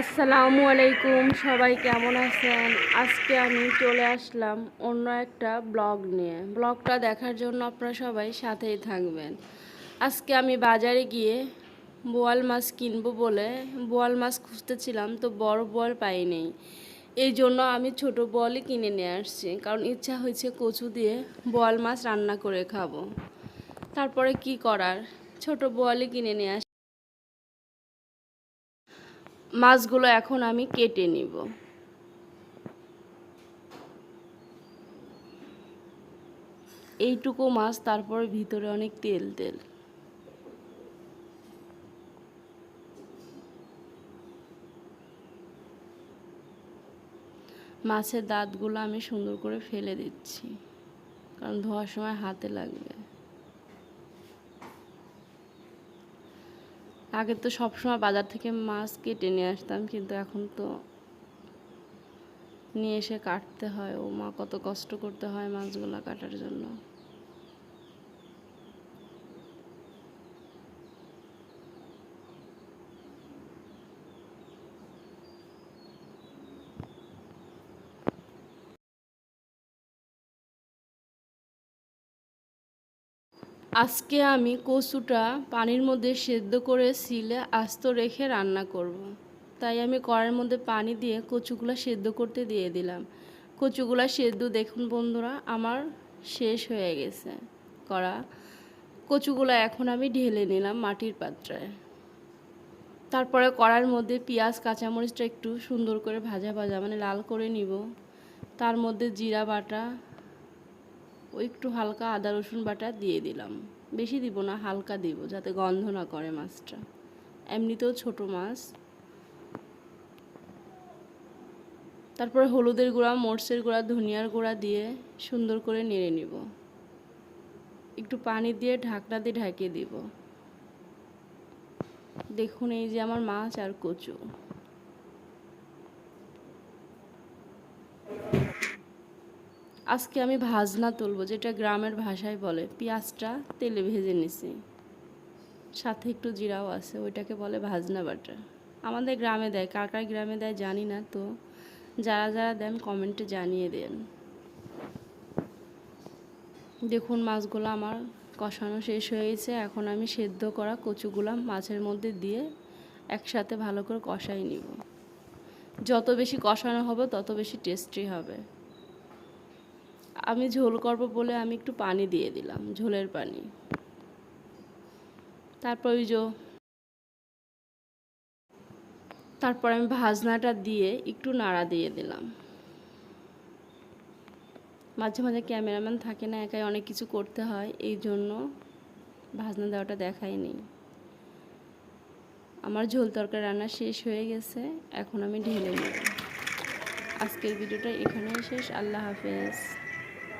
আসসালামু আলাইকুম, সবাই কেমন আছেন? আজকে আমি চলে আসলাম অন্য একটা ব্লগ নিয়ে। ব্লগটা দেখার জন্য আপনারা সবাই সাথেই থাকবেন। আজকে আমি বাজারে গিয়ে বোয়াল মাছ কিনবো বলে বোয়াল মাছ খুঁজতেছিলাম, তো বড় বোয়াল পাইনি। এই জন্য আমি ছোট বোয়ালই কিনে নিয়ে আসছি, কারণ ইচ্ছা হয়েছে কচু দিয়ে বোয়াল মাছ রান্না করে খাব। তারপরে কি করার? ছোট বোয়ালই কিনে নিয়ে আস মাছগুলো এখন আমি কেটে নিব। এইটুকু মাছ, তারপর ভিতরে অনেক তেল তেল। মাছের দাঁতগুলো আমি সুন্দর করে ফেলে দিচ্ছি, কারণ ধোয়ার সময় হাতে লাগবে। আগে তো সবসময় বাজার থেকে মাছ কেটে নিয়ে আসতাম, কিন্তু এখন তো নিয়ে এসে কাটতে হয়। ও মা কত কষ্ট করতে হয় মাছগুলো কাটার জন্য। আজকে আমি কচুটা পানির মধ্যে সেদ্ধ করে সিলে আস্ত রেখে রান্না করব। তাই আমি কড়াইয়ের মধ্যে পানি দিয়ে কচুগুলো সেদ্ধ করতে দিয়ে দিলাম। কচুগুলা সেদ্ধ, দেখুন বন্ধুরা, আমার শেষ হয়ে গেছে করা কচুগুলো এখন আমি ঢেলে নিলাম মাটির পাত্রে তারপরে কড়ার মধ্যে পেঁয়াজ, কাঁচামরিচটা একটু সুন্দর করে ভাজা ভাজা মানে লাল করে নিব। তার মধ্যে জিরা বাটা ও একটু হালকা আদা, রসুন বাটা দিয়ে দিলাম। বেশি দিব না, হালকা দিব, যাতে গন্ধ না করে মাছটা। এমনিতেও ছোট মাছ। তারপরে হলুদের গুঁড়া, মরচের গুঁড়া, ধনিয়ার গুঁড়া দিয়ে সুন্দর করে নেড়ে নিব। একটু পানি দিয়ে ঢাকনা দিয়ে ঢাকিয়ে দিব। দেখুন এই যে আমার মাছ আর কচু। আজকে আমি ভাজনা তুলবো, যেটা গ্রামের ভাষায় বলে, পেঁয়াজটা তেলে ভেজে নিছি। সাথে একটু জিরাও আছে, ওইটাকে বলে ভাজনা বাটা। আমাদের গ্রামে দেয় কার কার গ্রামে দেয়, জানি না, তো যারা যারা দেন কমেন্টে জানিয়ে দেন। দেখুন, মাছগুলো আমার কষানো শেষ হয়ে গেছে, এখন আমি সেদ্ধ করা কচুগুলা মাছের মধ্যে দিয়ে একসাথে ভালো করে কষাই নিব। যত বেশি কষানো হবে, তত বেশি টেস্টি হবে। আমি ঝোল করব বলে আমি একটু পানি দিয়ে দিলাম, ঝোলের পানি। তারপর ওই যে তারপর আমি ভাজনাটা দিয়ে একটু নাড়া দিয়ে দিলাম। মাঝে মাঝে ক্যামেরাম্যান থাকে না, একাই অনেক কিছু করতে হয়, এই জন্য ভাজনা দেওয়াটা দেখাইনি আমার ঝোল তরকারি রান্না শেষ হয়ে গেছে, এখন আমি ঢেলে নেব। আজকের ভিডিওটা এখানেই শেষ, আল্লাহ হাফেজ।